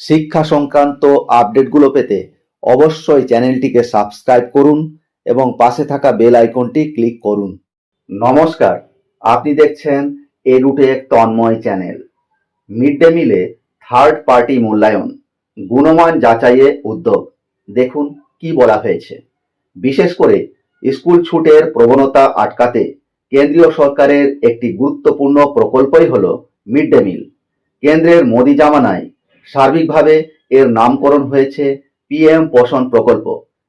শিক্ষা সংক্রান্ত আপডেটগুলো পেতে অবশ্যই চ্যানেলটিকে সাবস্ক্রাইব করুন এবং পাশে থাকা বেল আইকনটি ক্লিক করুন। নমস্কার, আপনি দেখছেন এ রুটে তন্ময় চ্যানেল। মিড ডে মিলে থার্ড পার্টি মূল্যায়ন, গুণমান যাচাইয়ে উদ্যোগ। দেখুন কি বলা হয়েছে। বিশেষ করে স্কুল ছুটের প্রবণতা আটকাতে কেন্দ্রীয় সরকারের একটি গুরুত্বপূর্ণ প্রকল্পই হল মিড ডে মিল। কেন্দ্রের মোদি জামানায় সার্বিকভাবে এর নামকরণ হয়েছে পিএম পোষণ প্রকল্প।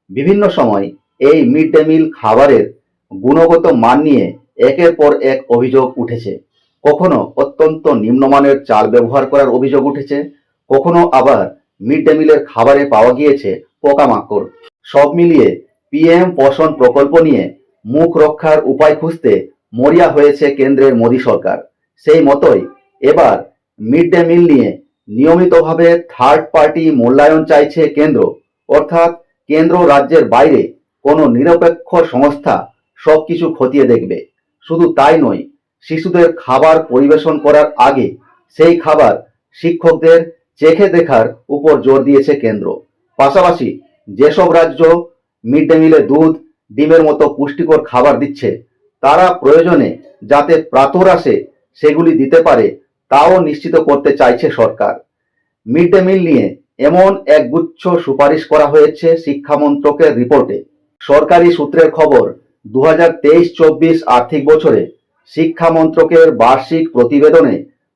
বিভিন্ন সময় এই মিড ডে মিল খাবারের গুণগত মান নিয়ে একের পর এক অভিযোগ উঠেছে। কখনো অত্যন্ত নিম্নমানের চাল ব্যবহার করার অভিযোগ উঠেছে, কখনো আবার মিড ডে মিলের খাবারে পাওয়া গিয়েছে পোকামাকড়। সব মিলিয়ে পিএম পোষণ প্রকল্প নিয়ে মুখ রক্ষার উপায় খুঁজতে মরিয়া হয়েছে কেন্দ্রের মোদী সরকার। সেই মতোই এবার মিড ডে মিল নিয়ে নিয়মিতভাবে থার্ড পার্টি মূল্যায়ন চাইছে কেন্দ্র। অর্থাৎ কেন্দ্র রাজ্যের বাইরে কোনো নিরপেক্ষ সংস্থা সবকিছু খতিয়ে দেখবে। শুধু তাই নয়, শিশুদের খাবার পরিবেশন করার আগে সেই খাবার শিক্ষকদের চেখে দেখার উপর জোর দিয়েছে কেন্দ্র। পাশাপাশি যেসব রাজ্য মিড ডে মিলে দুধ, ডিমের মতো পুষ্টিকর খাবার দিচ্ছে, তারা প্রয়োজনে যাতে প্রাতরাশে সেগুলি দিতে পারে তাও নিশ্চিত করতে চাইছে সরকার। মিড ডে মিল নিয়ে এমন এক গুচ্ছ সুপারিশ করা হয়েছে শিক্ষা মন্ত্রকের রিপোর্টে। সরকারি সূত্রের খবর দু হাজার আর্থিক বছরে শিক্ষা মন্ত্রকের বার্ষিক প্রতিবেদনে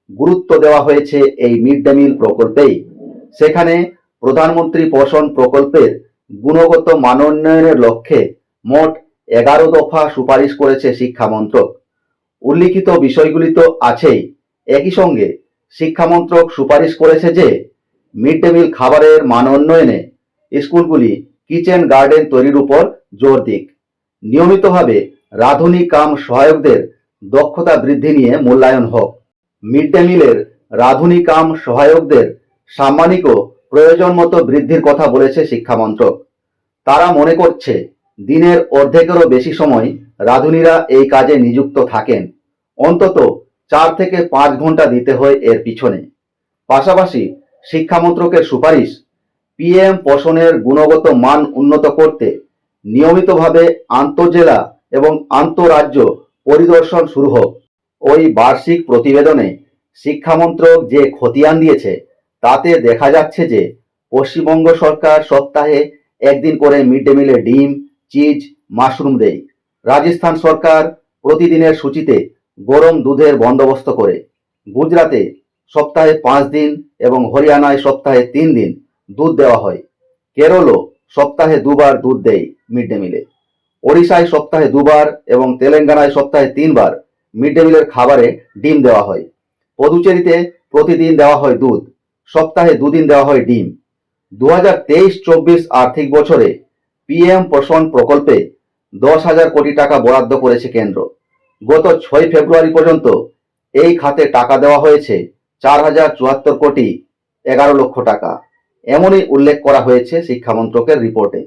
গুরুত্ব দেওয়া হয়েছে এই মিড ডে মিল প্রকল্পেই। সেখানে প্রধানমন্ত্রী পোষণ প্রকল্পের গুণগত মানোন্নয়নের লক্ষ্যে মোট এগারো দফা সুপারিশ করেছে শিক্ষা মন্ত্রক। উল্লিখিত বিষয়গুলি তো আছেই। একই সঙ্গে শিক্ষা মন্ত্রক সুপারিশ করেছে যে মিড ডে মিল খাবারের মান উন্নয়নে স্কুলগুলি কিচেন গার্ডেন তৈরির উপর জোর দিক। নিয়মিতভাবে রাঁধুনি কাম সহায়কদের দক্ষতা বৃদ্ধি নিয়ে মূল্যায়ন হোক। মিড ডে মিলের রাঁধুনি কাম সহায়কদের সাম্মানিক প্রয়োজন মতো বৃদ্ধির কথা বলেছে শিক্ষা মন্ত্রক তারা মনে করছে, দিনের অর্ধেকেরও বেশি সময় রাঁধুনিরা এই কাজে নিযুক্ত থাকেন। অন্তত চার থেকে পাঁচ ঘণ্টা দিতে হয় এর পিছনে। পাশাপাশি শিক্ষা মন্ত্রকের সুপারিশ, পিএম পোষণের গুণগত মান উন্নত করতে নিয়মিতভাবে আন্তজেলা এবং আন্তরাজ্য পরিদর্শন শুরু হোক। ওই বার্ষিক প্রতিবেদনে শিক্ষামন্ত্রক যে খতিয়ান দিয়েছে, তাতে দেখা যাচ্ছে যে পশ্চিমবঙ্গ সরকার সপ্তাহে একদিন করে মিড ডে মিলে ডিম, চিজ, মাশরুম দেয়। রাজস্থান সরকার প্রতিদিনের সূচিতে গরম দুধের বন্দোবস্ত করে গুজরাতে সপ্তাহে পাঁচ দিন এবং হরিয়ানায় সপ্তাহে তিন দিন দুধ দেওয়া হয়। কেরলও সপ্তাহে দুবার দুধ দেয় মিড ডে মিলে। ওড়িশায় সপ্তাহে দুবার এবং তেলেঙ্গানায় সপ্তাহে তিনবার মিড ডে মিলের খাবারে ডিম দেওয়া হয়। পদুচেরিতে প্রতিদিন দেওয়া হয় দুধ, সপ্তাহে দুদিন দেওয়া হয় ডিম। দু হাজার তেইশ চব্বিশ আর্থিক বছরে পিএম পোষণ প্রকল্পে দশ হাজার কোটি টাকা বরাদ্দ করেছে কেন্দ্র। গত ছয় ফেব্রুয়ারি পর্যন্ত এই খাতে টাকা দেওয়া হয়েছে চার হাজার চুয়াত্তর কোটি এগারো লক্ষ টাকা। এমনই উল্লেখ করা হয়েছে শিক্ষামন্ত্রকের রিপোর্টে।